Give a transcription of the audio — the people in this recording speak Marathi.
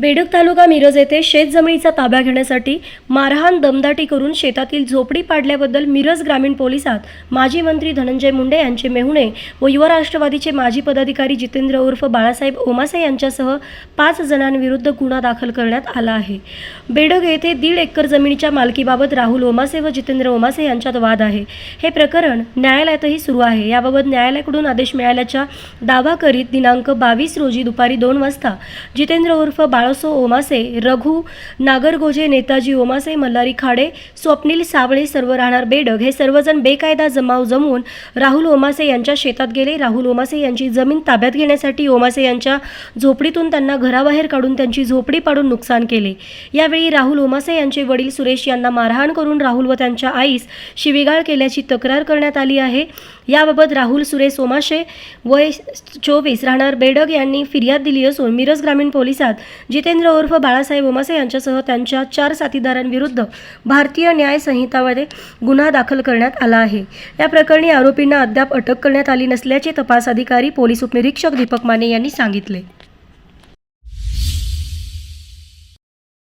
बेडक तालुका मिरज येथे शेतजमिनीचा ताब्या घेण्यासाठी मारहाण दमदाटी करून शेतातील झोपडी पाडल्याबद्दल मिरज ग्रामीण पोलिसात माजी मंत्री धनंजय मुंडे यांचे मेहुणे व युवा राष्ट्रवादीचे माजी पदाधिकारी जितेंद्र उर्फ बाळासाहेब ओमासे यांच्यासह पाच जणांविरुद्ध गुन्हा दाखल करण्यात आला आहे. बेडग येथे दीड एकर जमिनीच्या मालकीबाबत राहुल ओमासे व जितेंद्र ओमासे यांच्यात वाद आहे. हे प्रकरण न्यायालयातही सुरू आहे. याबाबत न्यायालयाकडून आदेश मिळाल्याचा दावा करीत दिनांक बावीस रोजी दुपारी दोन वाजता जितेंद्र उर्फ बाळसो ओमासे रघु नागरगोजे नेताजी ओमासे मल्हारी खाडे स्वप्नील सावळे सर्व राहणार बेडग. हे सर्वजण बेकायदा जमाव जमवून राहुल ओमासे यांच्या शेतात गेले. राहुल ओमासे यांची जमीन ताब्यात घेण्यासाठी ओमासे यांच्या झोपडीतून त्यांना घराबाहेर काढून त्यांची झोपडी पाडून नुकसान केले. यावेळी राहुल ओमासे यांचे वडील सुरेश यांना मारहाण करून राहुल व त्यांच्या आईस शिवीगाळ केल्याची तक्रार करण्यात आली आहे. याबाबत राहुल सुरेश ओमाशे वय चोवीस राहणार बेडग यांनी फिर्याद दिली असून मिरज ग्रामीण पोलिसात जी जितेंद्र उर्फ बाळासाहेब ओमासे यांच्यासह त्यांच्या चार साथीदारांविरुद्ध भारतीय न्याय संहितामध्ये गुन्हा दाखल करण्यात आला आहे. या प्रकरणी आरोपींना अद्याप अटक करण्यात आली नसल्याचे तपास अधिकारी पोलीस उपनिरीक्षक दीपक माने यांनी सांगितले.